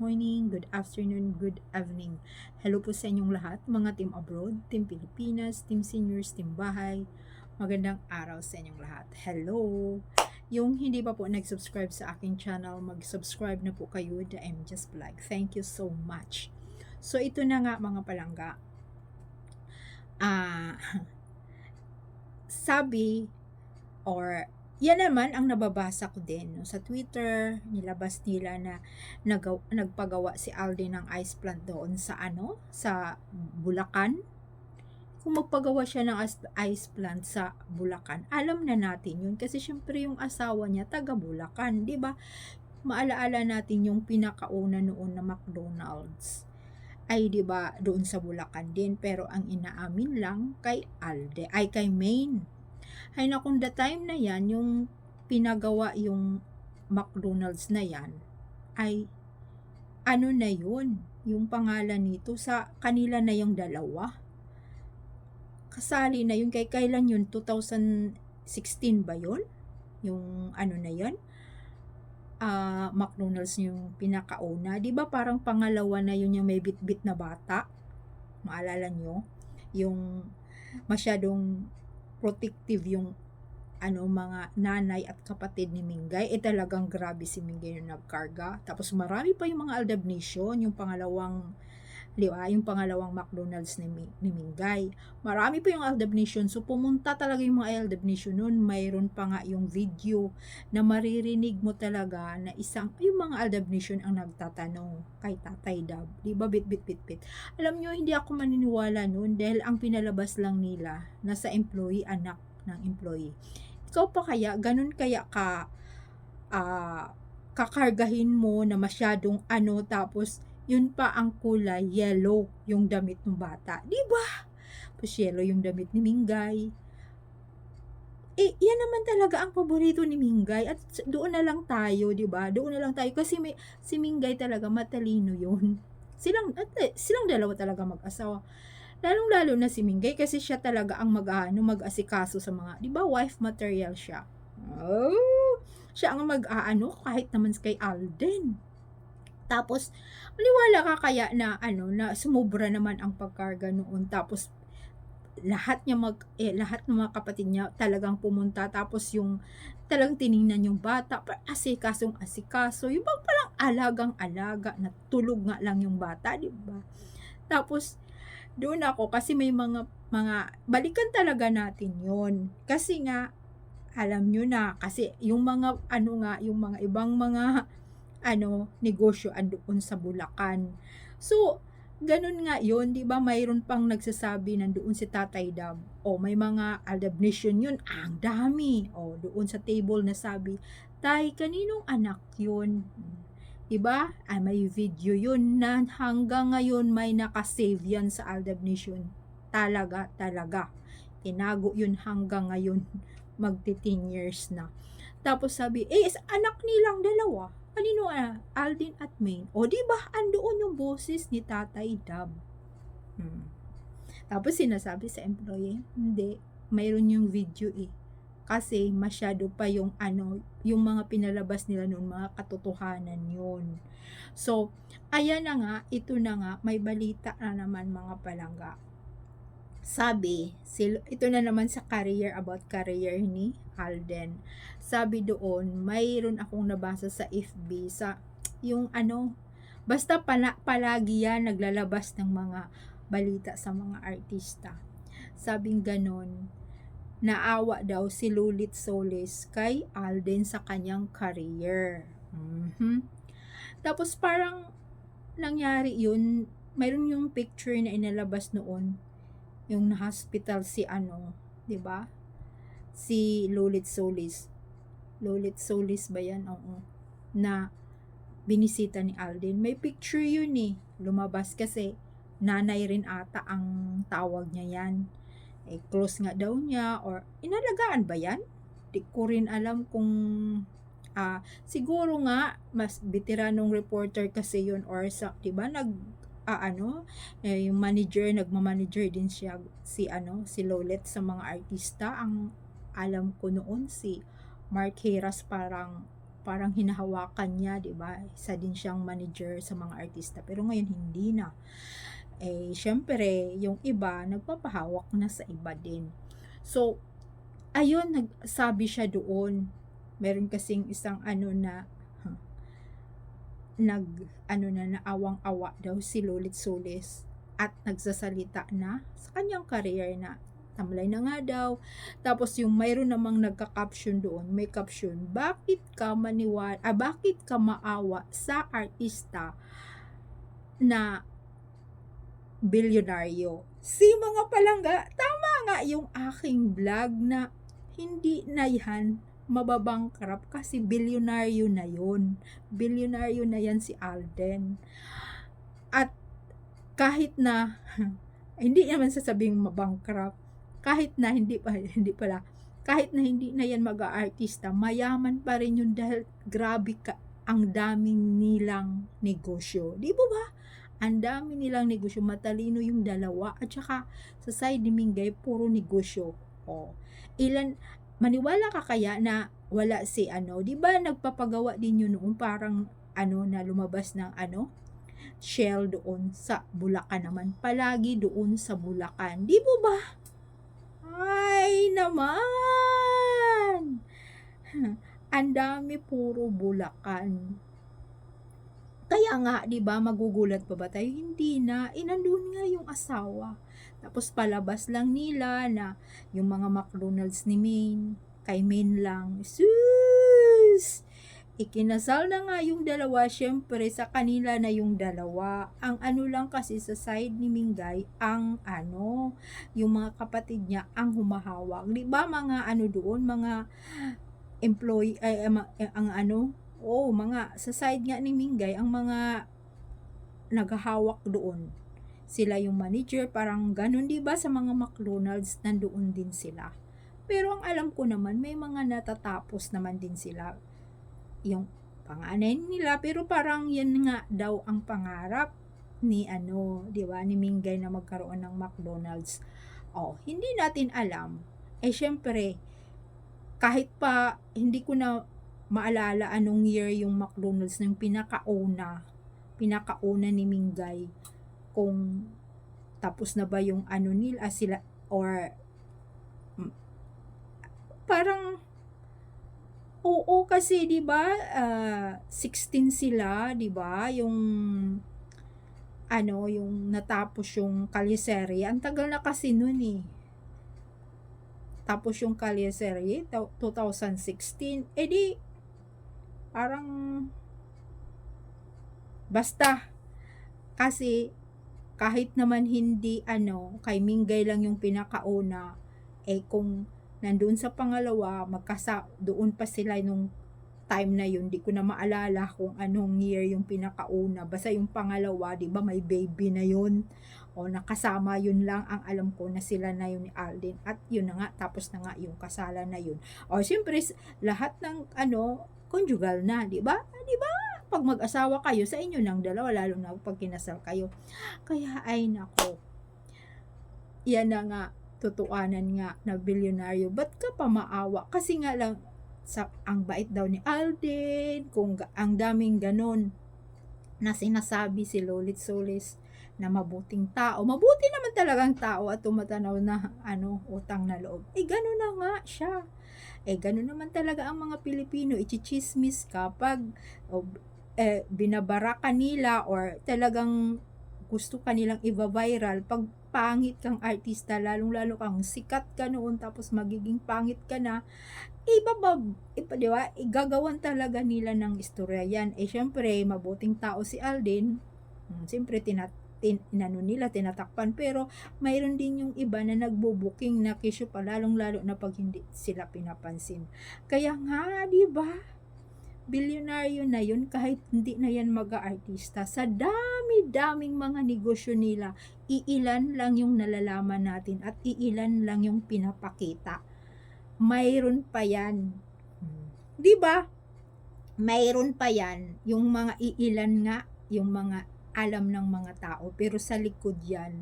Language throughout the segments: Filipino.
morning, good afternoon, good evening. Hello po sa inyong lahat, mga team abroad, team Pilipinas, team seniors, team bahay. Magandang araw sa inyong lahat. Hello! Yung hindi pa po nag-subscribe sa aking channel, mag-subscribe na po kayo, The M Just Vlog. Thank you so much. So, ito na nga mga palangga. Ah, sabi, or yan naman ang nababasa ko din no? sa Twitter, nilabas nila na nagaw, nagpagawa si Alden ng ice plant doon sa ano, sa Bulacan. Kung magpagawa siya ng ice- plant sa Bulacan, alam na natin yun kasi syempre yung asawa niya taga Bulacan, 'di ba? Maalaala natin yung pinakauna noon na McDonald's ay 'di ba doon sa Bulacan din pero ang inaamin lang kay Alde ay kay Maine ay nakong the time na yan, yung pinagawa yung McDonald's na yan, ay ano na yun, yung pangalan nito sa kanila na yung dalawa. Kasali na yun, kay kailan yun, 2016 ba yun? Yung ano na yun? Ah, McDonald's yung pinakauna. Di ba parang pangalawa na yun yung may bit-bit na bata? Maalala nyo? Yung masyadong protective yung ano mga nanay at kapatid ni Mingay. Eh talagang grabe si Mingay na nagkarga. Tapos marami pa yung mga Aldab Nation yung pangalawang di ba? Yung pangalawang McDonald's ni, ni Mingay. Marami pa yung Aldab Nation. So pumunta talaga yung mga Aldab Nation noon mayroon pa nga yung video na maririnig mo talaga na isang yung mga Aldab Nation ang nagtatanong kay Tatay Dab. Di ba? Bit bit bit bit. Alam nyo, hindi ako maniniwala noon dahil ang pinalabas lang nila nasa employee, anak ng employee. Ikaw pa kaya, ganun kaya ka ah, kakargahin mo na masyadong ano tapos yun pa ang kulay yellow yung damit ng bata. Di ba? Tapos yellow yung damit ni Mingay. Eh, yan naman talaga ang paborito ni Mingay at doon na lang tayo, di ba? Doon na lang tayo kasi may, si Mingay talaga matalino yun silang at eh, silang dalawa talaga mag-asawa. Lalong-lalo na si Mingay kasi siya talaga ang mag-ano, mag-asikaso sa mga, 'di ba, wife material siya. Oh, siya ang mag-aano kahit naman kay Alden. Tapos, maniwala ka kaya na ano na sumobra naman ang pagkarga noon. Tapos lahat niya mag eh, lahat ng mga kapatid niya talagang pumunta. Tapos yung talagang tiningnan yung bata. Asikasong asikaso. Yung bang palang alagang alaga na tulog nga lang yung bata di ba? Tapos doon ako kasi may mga mga balikan talaga natin yon kasi nga alam nyo na kasi yung mga ano nga yung mga ibang mga ano negosyo andoon sa Bulacan. So ganun nga yon di ba? Mayroon pang nagsasabi nandoon si Tatay Dab o may mga Aldab Nation yun ang dami. O doon sa table na sabi tay kaninong anak yun? Di ba? Ay may video yun na hanggang ngayon may nakasave yan sa Aldab Nation talaga talaga. Tinago yun hanggang ngayon. Magti 10 years na. Tapos sabi eh anak nilang dalawa kanino ah, Aldin at Maine. O, di ba, andoon yung boses ni Tatay Dab. Hmm. Tapos sinasabi sa employee, hindi, mayroon yung video eh. Kasi masyado pa yung ano, yung mga pinalabas nila noon, mga katotohanan yun. So, ayan na nga, ito na nga, may balita na naman mga palangga. Sabi, sil- ito na naman sa career, about career ni Alden sabi doon, mayroon akong nabasa sa FB sa yung ano, basta pala, palagi yan naglalabas ng mga balita sa mga artista. Sabing ganon, naawa daw si Lulit Solis kay Alden sa kanyang career. Mhm. Tapos parang nangyari yun, mayroon yung picture na inalabas noon, yung na-hospital si ano, 'di ba? Si Lulit Solis. Lulit Solis ba yan? Oo. Na binisita ni Alden. May picture yun eh. Lumabas kasi nanay rin ata ang tawag niya yan. Eh, close nga daw niya or inalagaan ba yan? Di ko rin alam kung ah siguro nga mas veteranong reporter kasi yun or sa 'di ba nag ah, ano eh, yung manager nagma-manager din siya si ano si Lolet sa mga artista ang alam ko noon si Mark Heras parang parang hinahawakan niya, 'di ba? Isa din siyang manager sa mga artista, pero ngayon hindi na. Eh, siyempre yung iba nagpapahawak na sa iba din. So, ayun nagsabi siya doon. Meron kasing isang ano na nag ano na naawang-awa daw si Lolit Solis at nagsasalita na sa kanyang career na tamlay na nga daw. Tapos yung mayroon namang nagka-caption doon, may caption, bakit ka maniwala, ah, bakit ka maawa sa artista na bilyonaryo? Si mga palangga, tama nga yung aking vlog na hindi na yan mababangkrap kasi bilyonaryo na yun. Bilyonaryo na yan si Alden. At kahit na hindi naman sasabing mabangkrap, kahit na hindi pa hindi pala kahit na hindi na yan mag-aartista, mayaman pa rin yun dahil grabe ka ang daming nilang negosyo. Di ba ba? Ang dami nilang negosyo, matalino yung dalawa at saka sa side ni Mingay puro negosyo. Oh. Ilan maniwala ka kaya na wala si ano, 'di ba nagpapagawa din yun noon parang ano na lumabas ng ano shell doon sa Bulacan naman. Palagi doon sa Bulacan. Di ba ba? Ay naman! Ang dami puro Bulacan. Kaya nga, 'di ba, magugulat pa ba tayo? Hindi na, inandun nga yung asawa. Tapos palabas lang nila na yung mga McDonald's ni Maine, kay Maine lang. Sus! Ikinasal na nga yung dalawa, syempre sa kanila na yung dalawa. Ang ano lang kasi sa side ni Mingay, ang ano, yung mga kapatid niya ang humahawak. Di ba mga ano doon, mga employee, ay, ang, ang ano, oh, mga sa side nga ni Mingay, ang mga naghahawak doon. Sila yung manager, parang ganun, di ba? Sa mga McDonald's, nandoon din sila. Pero ang alam ko naman, may mga natatapos naman din sila. Yung panganay nila, pero parang yan nga daw ang pangarap ni ano, di ba, ni Mingay na magkaroon ng McDonald's. Oh, hindi natin alam. Eh, syempre, kahit pa hindi ko na maalala anong year yung McDonald's ng pinakauna, pinakauna ni Mingay kung tapos na ba yung ano nila sila or mm, parang oo kasi 'di ba uh, 16 sila 'di ba yung ano yung natapos yung Kaliseri ang tagal na kasi noon eh. Tapos yung Kaliseri 2016 edi parang basta. Kasi kahit naman hindi ano kay Minggay lang yung pinakauna eh kung nandoon sa pangalawa magkasa doon pa sila nung time na yun. Di ko na maalala kung anong year yung pinakauna. Basta yung pangalawa di ba may baby na yun. O nakasama yun lang. Ang alam ko na sila na yun ni Alden. At yun na nga tapos na nga yung kasalan na yun. O siyempre lahat ng ano conjugal na, di ba? Di ba? Pag mag-asawa kayo, sa inyo ng dalawa, lalo na pag kinasal kayo. Kaya ay nako, yan na nga, tutuanan nga na bilyonaryo. Ba't ka pa maawa? Kasi nga lang, sa, ang bait daw ni Alden, kung ang daming ganon na sinasabi si Lolit Solis na mabuting tao. Mabuti naman talagang tao at tumatanaw na ano, utang na loob. Eh, gano'n na nga siya. Eh, gano'n naman talaga ang mga Pilipino. Ichichismis kapag o, eh, binabara kanila or talagang gusto kanilang i-viral pag pangit kang artista, lalong-lalo kang sikat ka noon tapos magiging pangit ka na, ibabab, ipa, di ba? Igagawan talaga nila ng istorya yan. Eh, syempre, mabuting tao si Alden. Hmm, siyempre, tinat tin, inano nila, tinatakpan. Pero, mayroon din yung iba na nagbo-booking na kisyo pa, lalong-lalo na pag hindi sila pinapansin. Kaya nga, di ba? Bilyonaryo na yun kahit hindi na yan mag-aartista. Sa dami-daming mga negosyo nila, iilan lang yung nalalaman natin at iilan lang yung pinapakita. Mayroon pa yan. Di ba? Mayroon pa yan yung mga iilan nga, yung mga alam ng mga tao. Pero sa likod yan,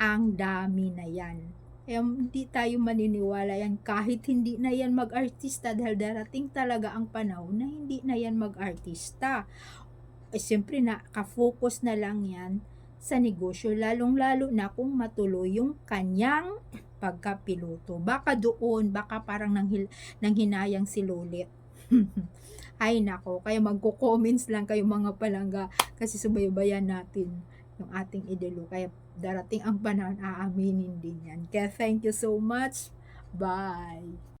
ang dami na yan. Kaya hindi tayo maniniwala yan kahit hindi na yan mag-artista dahil darating talaga ang panahon na hindi na yan mag-artista. Eh, siyempre nakafocus na lang yan sa negosyo, lalong-lalo na kung matuloy yung kanyang pagkapiloto. Baka doon, baka parang nanghil, nanghinayang si Lolit. Ay nako, kaya magko-comments lang kayo mga palangga kasi subaybayan natin yung ating idolo. Kaya darating ang panahon, aaminin din yan. Kaya thank you so much. Bye!